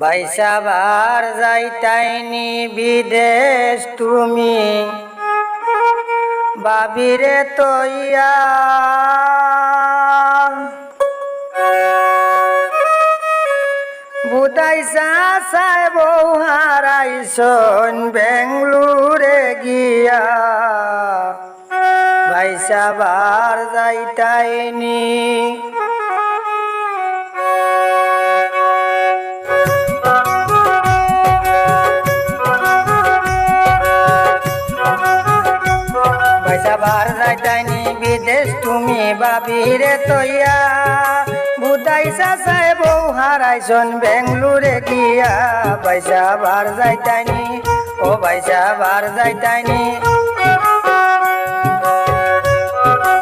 বাইসাবার যাইতাইনি বিদেশ তুমি। বাবিরে তৈয়া বুদাইসা সাই বউ হারাইছন বেঙ্গলুরে গিয়া। বাইসাবার যাইতাইনি। বাবিরে তৈয়া। বুদাইসা সাই বউ হারাইছন বেঙ্গলুরে গিয়া। পয়সা বার যাইতাইনি, ও পয়সা বার যাইতাইনি।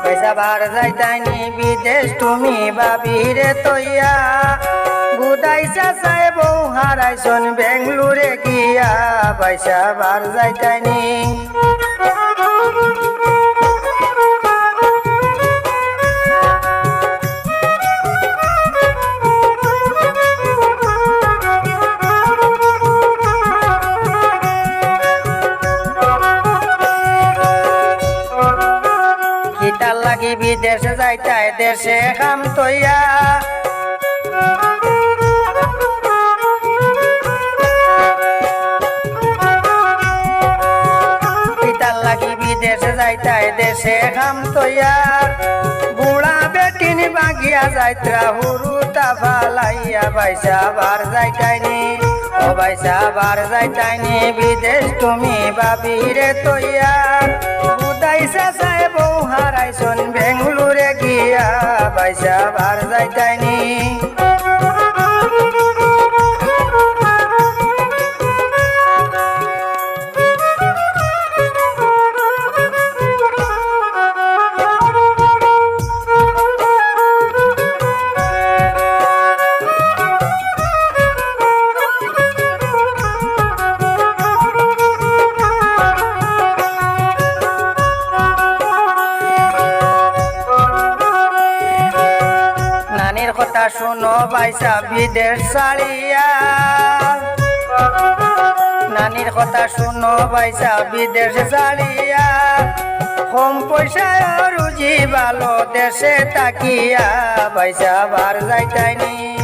পয়সা বার যাইতাইনি, বিদেশ তুমি বাবিরে তৈয়া। বুদাইসা সাই বউ হারাইছন বেঙ্গলুরে গিয়া। পয়সা বার যাইতাইনি। বিদেশে যাইতাই দেশে খাম তৈয়া কিতার লাগি বিদেশে যাইতাই দেশে কাম তৈয়া বুড়া বেটিনি বাগিয়া যাইত্রা হুরু তাফালাইয়া বাইসা বার যাইতাইনি। ও বাইসা বার যাইতাইনি, বিদেশ তুমি বাবিরে তৈয়া। বুদাইসা চাই বউ হারাইছন বেঙ্গলুরে গিয়া বাইসা বার যাইতাইনি। শুনো বাইসা বিদেশ সারিয়া। নানির কথা শুনো বাইসা বিদেশ সারিয়া। কম পয়সায় রুজি ভালো দেশে তাকিয়া। বাইসা বার যাইতাইনি।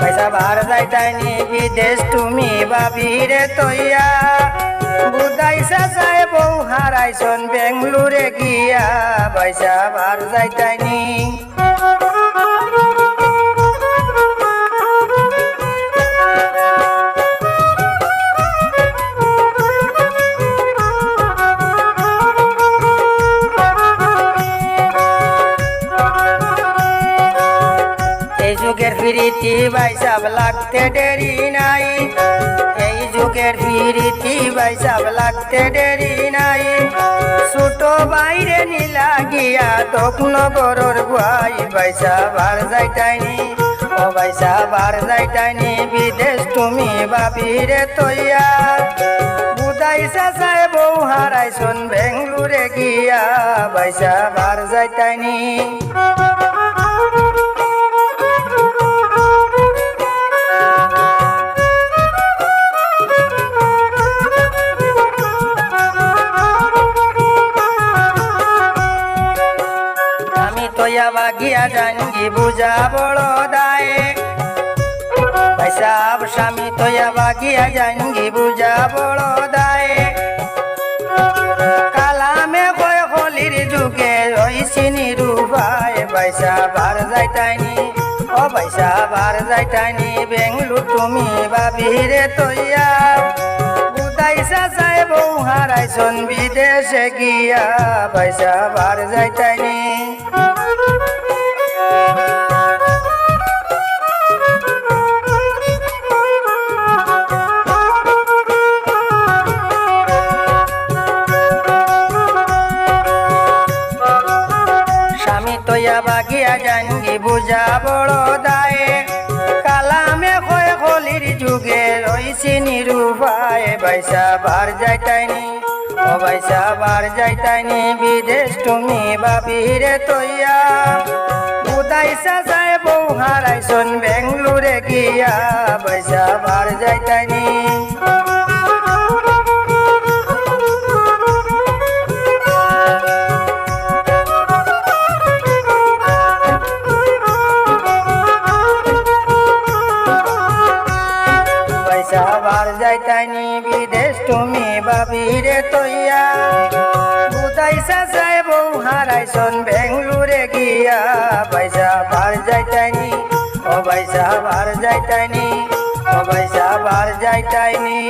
পয়সা বার যাইতাইনি, বিদেশ তুমি বাবিরে তৈয়া। বুদাইসা চাই বউ হারাইছন বেঙ্গলুরে গিয়া। পয়সা বার যাইতাইনি। যুগের ফিরিতি বাইসাব লাগতে দেরি নাই। এই যুগের ফিরিতি বাইসাব লাগতে দেরি নাই। ছোট বাইরে নীলা গিয়া দক্ষিণ গরর গুয়াই বাইসা বার যাইতাইনি। ও বাইসা বার যাইতাইনি, বিদেশ তুমি বাবিরে তৈয়া। বুদাইসা চাই বউ হারাইছন বেঙ্গলুরে গিয়া বাইসা বার যাইতাইনি। বাগিয়া জাঙ্গি বুঝা বড় দায়। পয়সাব স্বামী তোয়া বাগিয়া জাঙ্গি বুঝা বড় দায়। কালামে কয় হলির যুগে রইছিনি রুবাই পয়সা বার যাইতাইনি। ও পয়সা বার যাইতাইনি, বেঙ্গলুর তুমি বাবিরে তৈয়া। বুদাইসা চাই বউ হারাইছন বিদেশে গিয়া, পয়সা বার যাইতাইনি। বাগিয়া জাঙ্গি বুঝা বড় দায় কালামে কয় হলির যুগে রইছি নিরূপায়। বাইসা বার যাইতাইনি, ও বাইসা বার যাইতাইনি, বিদেশ তুমি বাবিরে তৈয়া। বুদাইসা যায় বউ হারাইছন বেঙ্গলুরে গিয়া পয়সা বার যাইতানি পয়সা যাইতাইনি বিদেশ তুমি বাবিরে তৈয়া। বুদাইসা যাই বউ হারাইছন বেঙ্গলুরে গিয়া। পয়সা বার যাইতানি ও পয়সা বার যাইতানি ও পয়সা বার যাইতানি